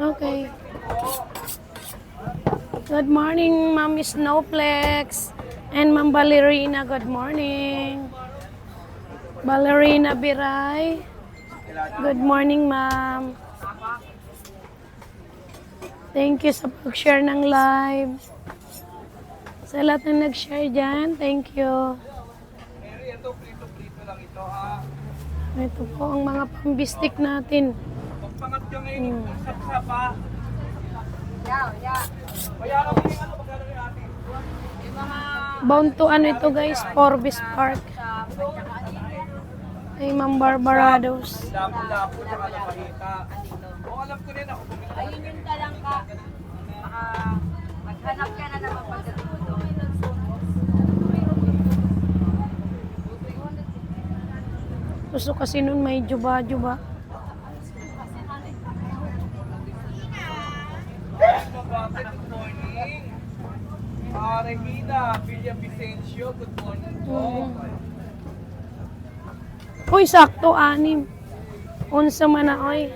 Okay. Good morning, Ma'am Snowflex. And Ma'am Ballerina, good morning. Ballerina Biray. Good morning, Ma'am. Thank you sa pag-share ng live. Sa lahat na nag-share dyan, thank you. Ito po ang mga pambistik natin. Pagpangat ka ngayon, hmm. sap-sap ha. Bayaran mo yung ano, magkano yung atin? Bound to ano ito guys, Forbes Park. Ay, Ma'am Barbarados. Lapo-lapo, saka napahita. Oo, alam ko rin ako. Ayun yung talang ka. Baka maghanap ka na naman pagdating. Gusto kasi nun may juba-juba. Mabate, good morning. Ah, Regina, Villa Vicencio, good morning po. Uy, sakto, anim. Unsa man na, oy.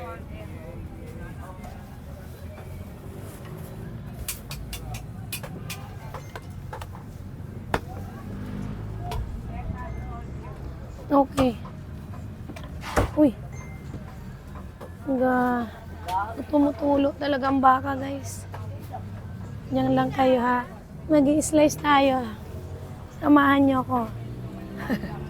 Okay. Uy. Ga. Tumutulo talaga ang baka, guys. Diyan lang kayo, ha. mag slice tayo. Samahan niyo ako.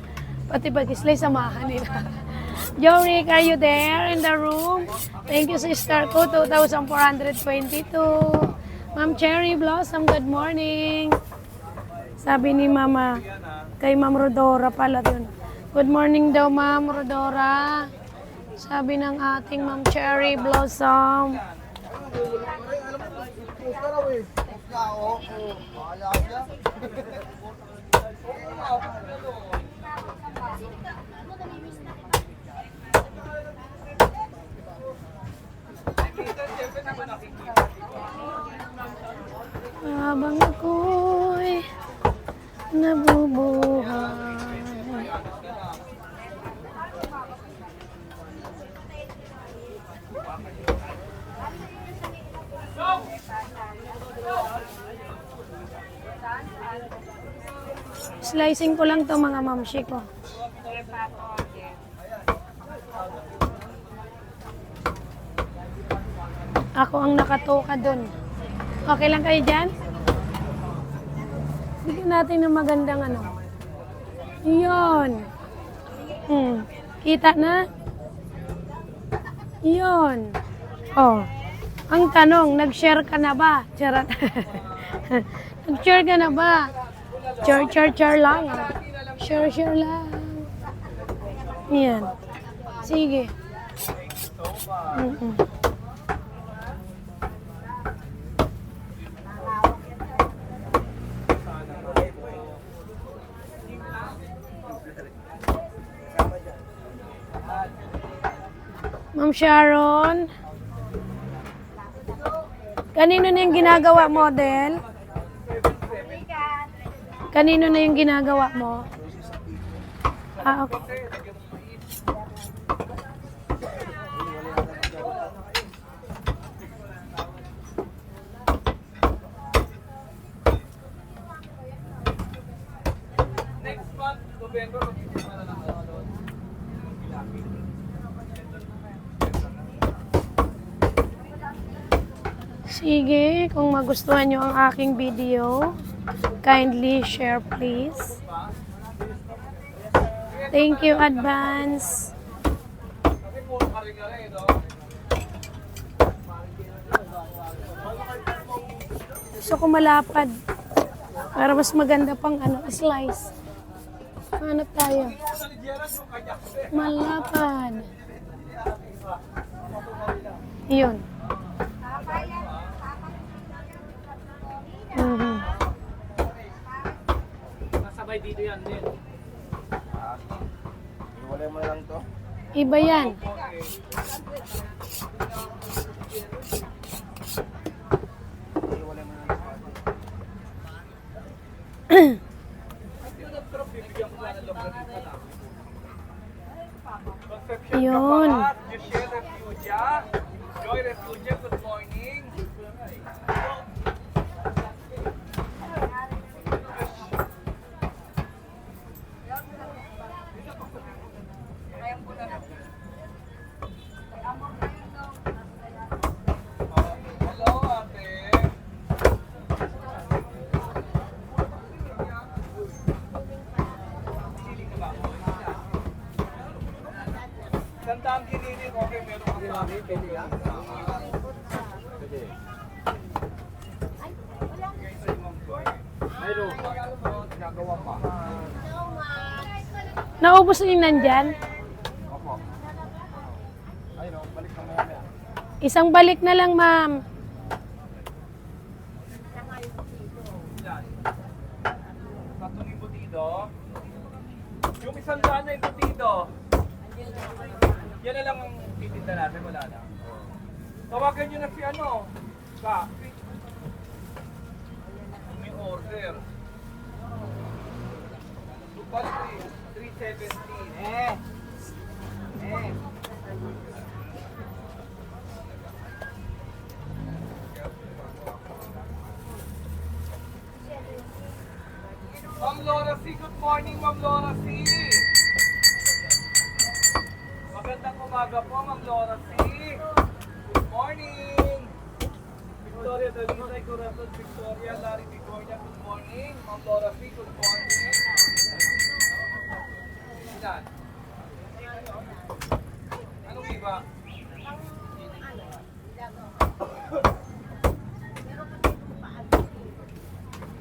Pati pag-slice, samahan nila. Jorik, are you there in the room? Thank you, sister ko, 2,422. Ma'am Cherry Blossom, good morning. Sabi ni Mama, kay Ma'am Rodora pala yun. Good morning daw, Ma'am Rodora. Sabi ng ating Ma'am Cherry Blossom. Siyempre Habang ako'y nabubuhay. Slicing ko lang to mga mamshi ko. Ako ang nakatoka dun. Okay lang kayo dyan? Bigyan natin ng magandang ano. Yun. Hmm. Kita na? Yun. Oh. Ang tanong, nag-share ka na ba? Charot. nag-share ka na ba? Char, char, char lang. ah. Share, share lang. Yan. Sige. Mm-mm. Sharon. Kanino na yung ginagawa model? Kanino na yung ginagawa mo? Ah, okay. Next month, November, magsisimula na lang ako doon. Sige, kung magustuhan nyo ang aking video, kindly share please. Thank you advance. Gusto ko malapad. Para mas maganda pang ano, slice. Hanap tayo. Malapad. Yun. Yan din. Iwalay mo lang to. Iba yan. Iwalay mo na lang to. Bibigyan ko lang ng longganisa lang. Conception Yun. Kapahat, Michelle Refugia, Joy Refugia, good morning. Mayroon. Ginagawa pa. Naubos na yung nandyan? Isang balik na lang, ma'am. Tatlong embutido. Yung isang daan na embutido. Yan na lang ang titinda natin, wala na. Tawagan nyo na si ano, ka. May order. Lupal 370. Eh. Eh. Ma'am Laura C, good morning Ma'am Laura C. Magandang umaga po Ma'am Laura C. Morning. Victoria Dalisay, Corazon Victoria, Larry Victoria, good morning. Ma'am Laura C, good morning. Ilan? Anong iba?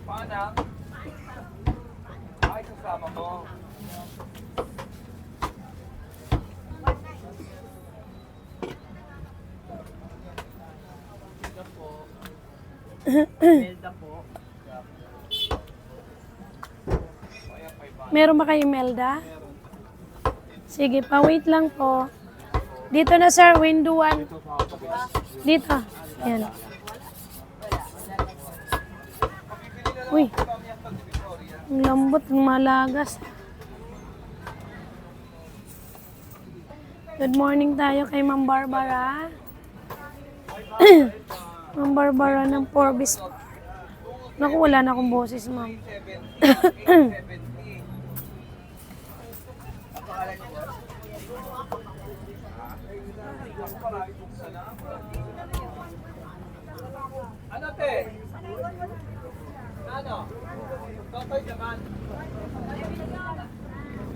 Paano? Ay, kasama mo. Ito po. Melda po. Ayan, 500. Meron ba kayo Melda? Sige, pa-wait lang po. Dito na, sir. Window 1. Dito. Ayan. Uy. Ang lambot, ang malagas. Good morning tayo kay Ma'am Barbara. Ma'am Barbara ng Forbes. Naku, wala na akong boses, ma'am. 70. Ano te? Ano? Totoy naman.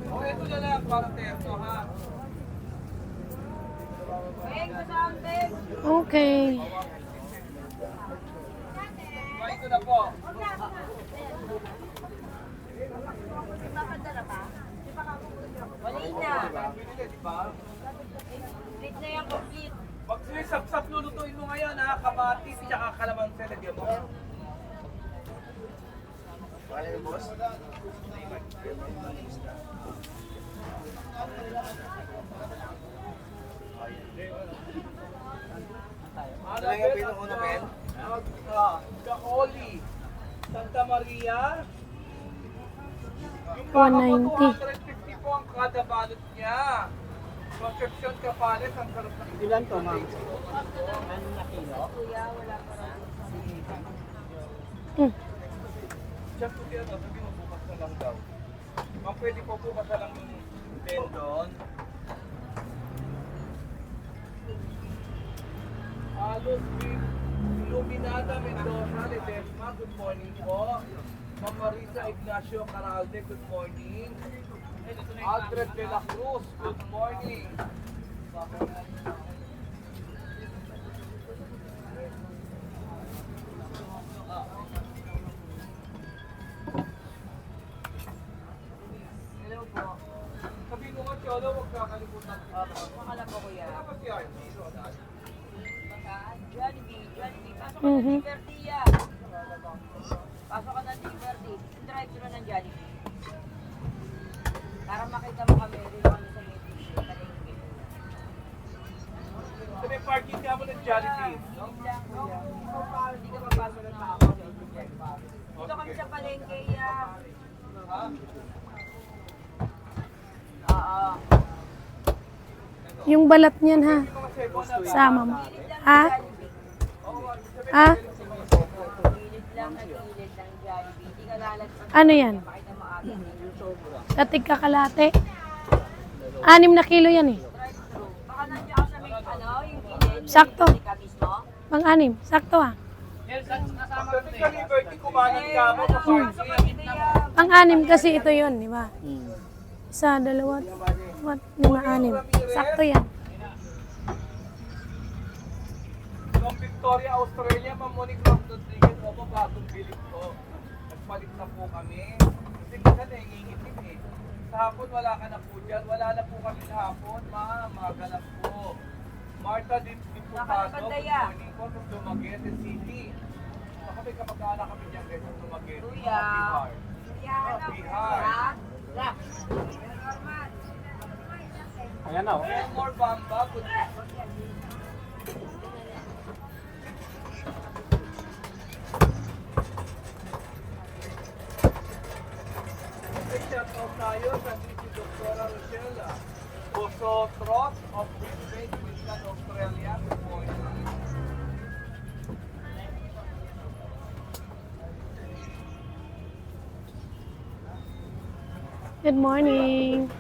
O ito na lang para terto ha. Okay. O ito na po. Wala na. Pinili, di ba? Split na yung complete. Pag sinisap-sap lulutuin mo ngayon ha, kamatis tsaka kalamansi lagyan mo. Yung boss? Ano Ano yung pinuuna, Ben? Kaoli, Santa Maria. Yung 190. baka po, 250 po ang kada balot niya. Concepcion Capales, ang sarap ng Ilan to, ma'am? Mm. Diyan po no? sabi mo bukas na lang daw. Ma'am, pwede po bukas na lang yung tendon. Alos Luminada Mendoza, Ledesma, good morning po. Ma'am Marisa Ignacio Caralde, good morning. Aldred de la Cruz, good morning. Ka mo ng Jollibee. Kuya. Hindi ka papasok ng tao. Dito kami sa palengke, ya. Ha? Oo. Yung balat niyan, ha? Sama mo. Ha? Ha? Ano yan? Katig kakalate. Anim na kilo yan, eh. Pasok parking. kami niya. Pang-anim kasi ito yon di ba? Isa, dalawa, wat, lima, anim. Sakto yan. From Victoria, Australia, Ma'am Monique Rodriguez, opo, bagong bilip po. Nagpalit na po kami. Kasi minsan nangingitim eh. Sa hapon, wala ka na po dyan. Wala na po kami sa hapon, ma'am. Magalap po. Martha Di- Diputado, good morning po from Dumaguete City. Baka may kamag-anak kami dyan guys sa Dumaguete. Kuya. Bihar. Bihar. Ayan na, oh. Elmore Bamba, good May shoutout tayo sa Dr. Rochelle Bosotros of Australia. Good morning.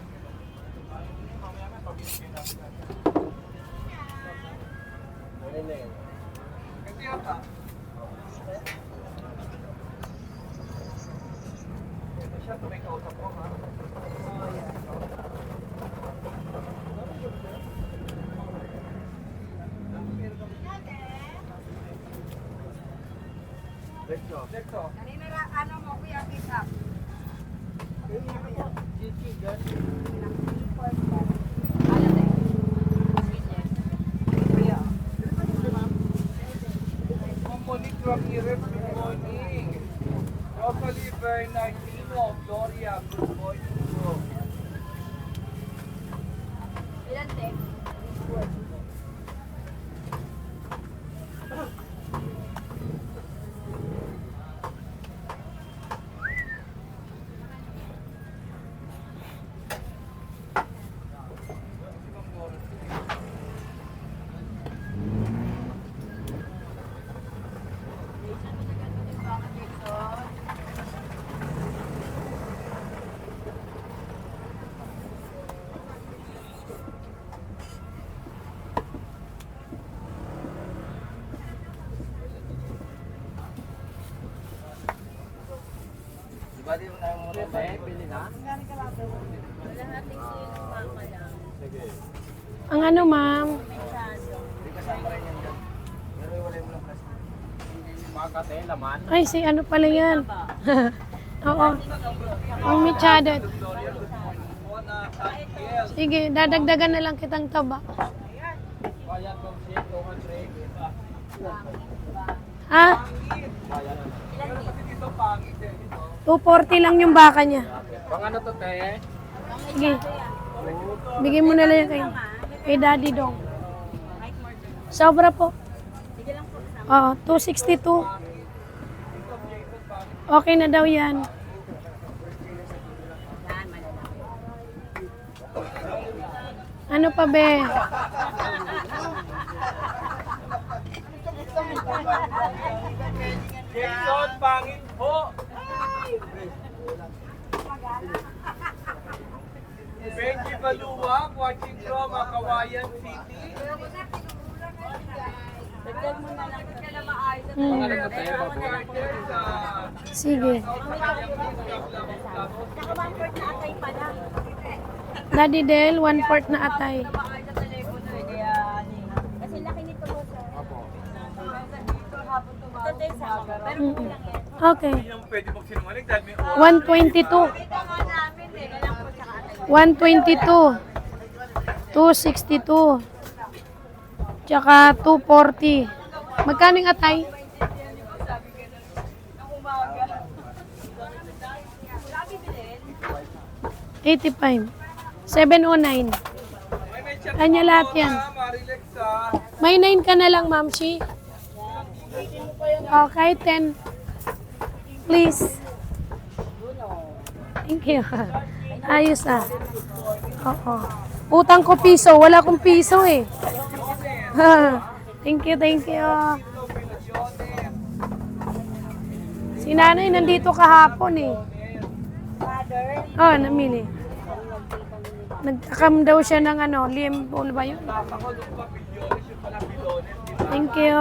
Monique Ramirez, good morning. Rosalie Bernardino, Gloria, good morning po. Ilan, te? Ang ano, ma'am? Makate, laman. Ay, si ano pala yan? Oo. Ang na Santiel. Sige, dadagdagan na lang kitang taba. Bayan kong siya, 200. Ha? Pangit. Pero kasi dito pangit eh. Dito. 240 lang yung baka niya. Pang ano to, te? Sige. Bigyan mo na lang yan kay, kay Daddy Dong. Sobra po. Oo, 262. Okay na daw yan. Ano pa be? Jason, pangit po. Baluwag, watching from Kawayan City. Sa sige. Daddy Del, one fourth na atay. Mm. Okay. Hindi naman pwede magsinungaling dahil may oras. 122. Kita nga namin eh. Kailangan po tsaka atay. 122. 262. Tsaka 240. Magkano yung atay? 85. 709. May may chat Kanya lahat yan. May 9 ka na lang, Ma'am Shi. Okay, 10. Please. Thank you. Ayos ah. Oo. Utang ko piso. Wala akong piso eh. thank you, thank you. Si nanay nandito kahapon eh. Oh, namili. Nagkakam daw siya ng ano, liembol ba yun? Thank you.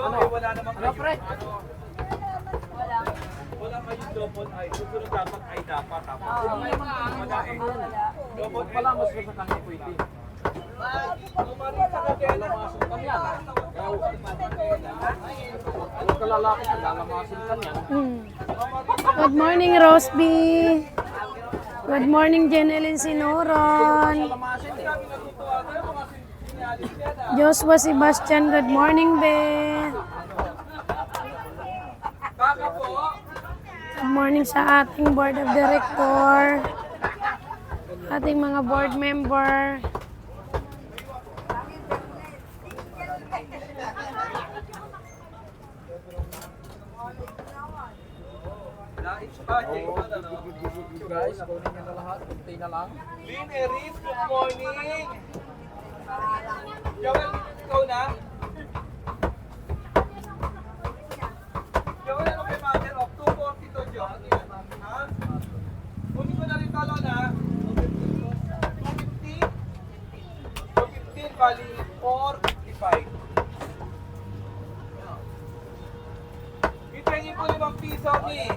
Eh, wala namang Ano, pre? Ano, double I. Susunod dapat I dapat. Tapos, wala eh. Double Wala L mas sa kanya pwede. Umarisa ka din. Lalamasin ka niyan. Kaya Huwag ka lalaki ka, lalamasin ka niyan. Hmm. Good morning, Rose B. Good morning, Jeneline Sinoron. Eh. Joshua Sebastian, good morning, Be. Kaka po. Morning sa ating board of director. Ating mga board member. Guys, kunin niyo na lahat. Kunti na lang. Lynn Eris, good morning. Joel, ikaw na? Joel, ano kay mother of 242, Jo? Ano yan? Ha? Kunin ko na rin talon, ha? 250? 215, bali 455. Ipengin ko limang piso, ni.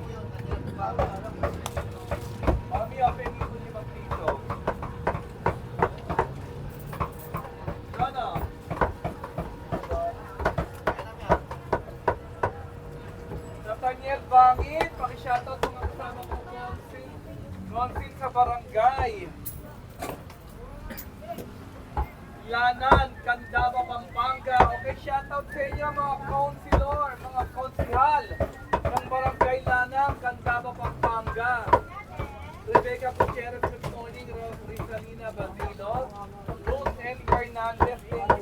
Obrigado, perfeito.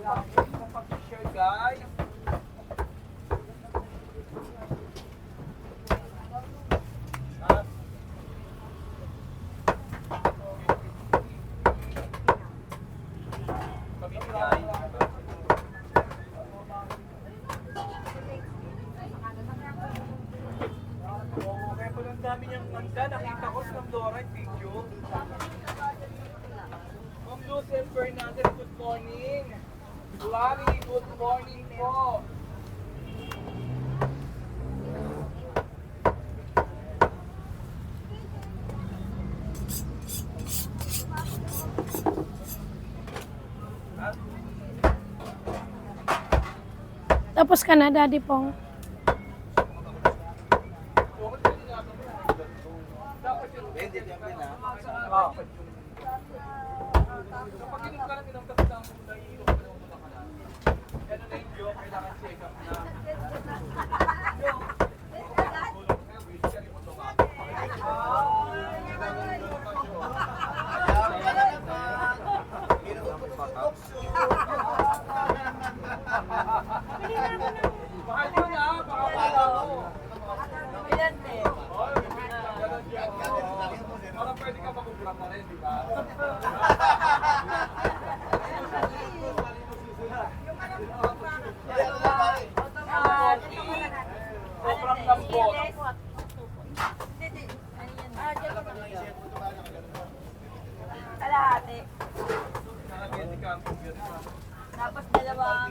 Tapos ka na, Daddy Pong. Dapat yung Hindi, Dapat yung Kapag inom ka lang, inom ka lang muna, iinom ka lang muna ka na. Ano na yung joke, kailangan check up na. Mahal yun ah, baka wala mo. Ilan eh? Oy, ganun yun. Parang pwede ka makubra pa rin, di ba? Sobrang lambot. Kalahati. Nakageti ka ang computer. Tapos dalawang,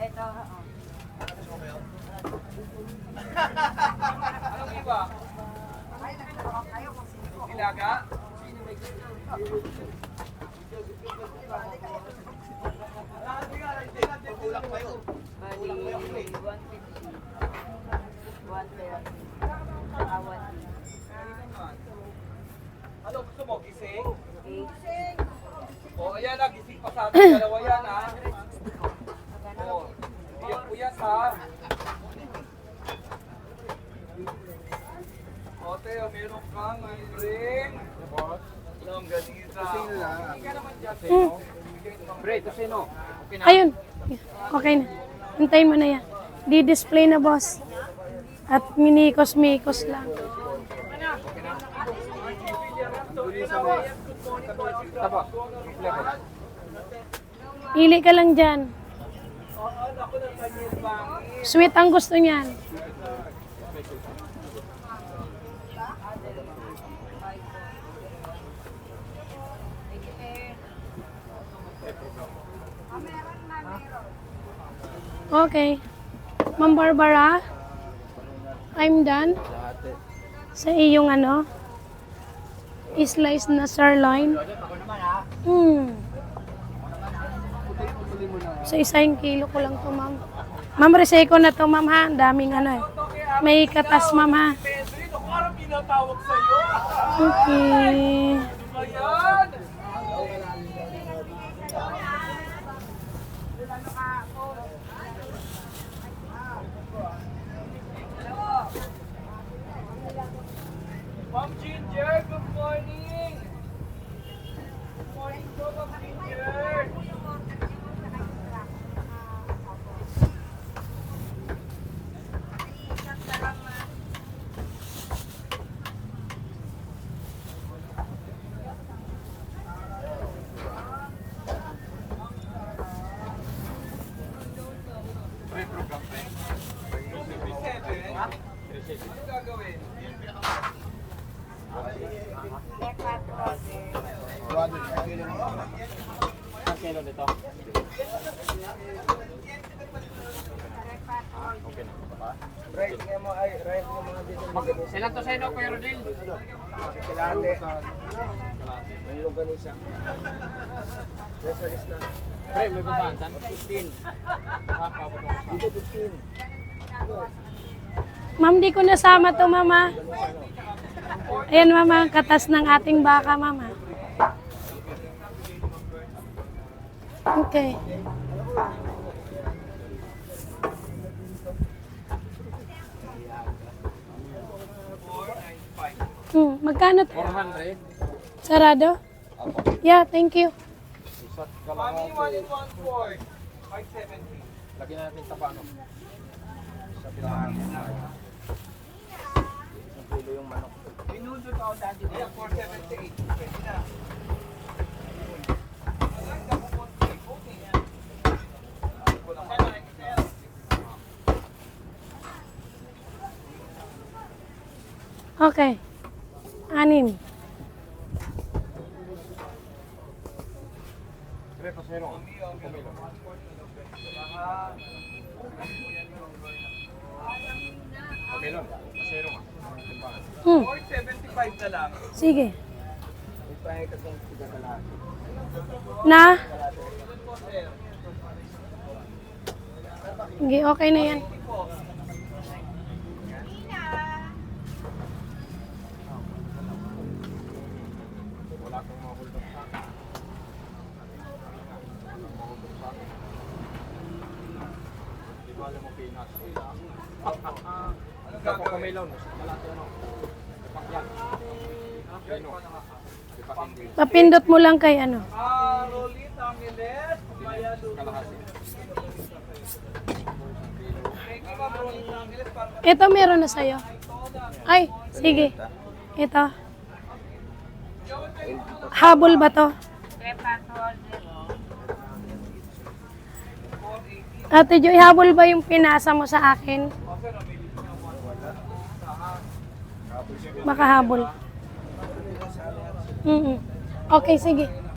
eto, oh. Anong iba? Ilaga? Bali, 150. 130. Ah, 150. Ano gusto mo? Gising? Eight. O, ayan na, gising pa sa atin. Dalawa yan, ha? O, iyak po yan, ha? O, Teo, meron kang libreng longganisa. Hindi ka naman dyan, Teo. Pre, ito sino? Okay na. Ayun. Okay na. Hintayin mo na yan. Di-display na, boss. At minikos-mikos lang. Taba. Pili ka lang dyan. Sweet ang gusto niyan. Okay. Ma'am Barbara, I'm done. Sa iyong ano, slice na sirloin. Hmm. So, isang kilo ko lang to, ma'am. Ma'am, reseko na to, ma'am, ha? Ang daming ano eh. May katas, ma'am, ha? Okay. Ano ba yan? Ma'am Ginger, good morning! Good morning po, Ma'am Ginger! Ano gagawin? Ang kilo nito? Okay na. Ba? Right, nga mo ay, right nga mga dito. Silang to sa'yo, Kuya Rodel? Kilate. May longganisa. Yes, alis na. Pre, may babaan saan? 15. Ah, pabot mo. Dito 15. Ma'am, di ko nasama to, mama. Ayan, mama, katas ng ating baka, mama. Okay. Hmm, magkano to? 400. Sarado? Yeah, thank you. Mami, kalahati. 1 and 1 quart. 570. Lagyan natin sa paano. Sa pilahan. Isang kilo yung manok. Binundot ako dati. Yeah, 478. Pwede na. Lang. Okay. Anim. Pre, pasero. Nga. Timbangan. Hmm, 475 na lang. sige. Na? Sige, okay na yan. Hindi po. Wala kang mahuldok sa akin. Walang mahuldok sa akin. Di ba alam mo pinas? Ano gagawin? Papindot mo lang kay ano. Ah, Rolit, Angeles, Maya Luto. Kalahati. Thank you, Ma'am Rolit, Angeles. Para Ito meron na sa'yo. Ay, sige. Ito. Habol ba to? Ate Joy, habol ba yung pinasa mo sa akin? Baka habol. Mm Okay, sige.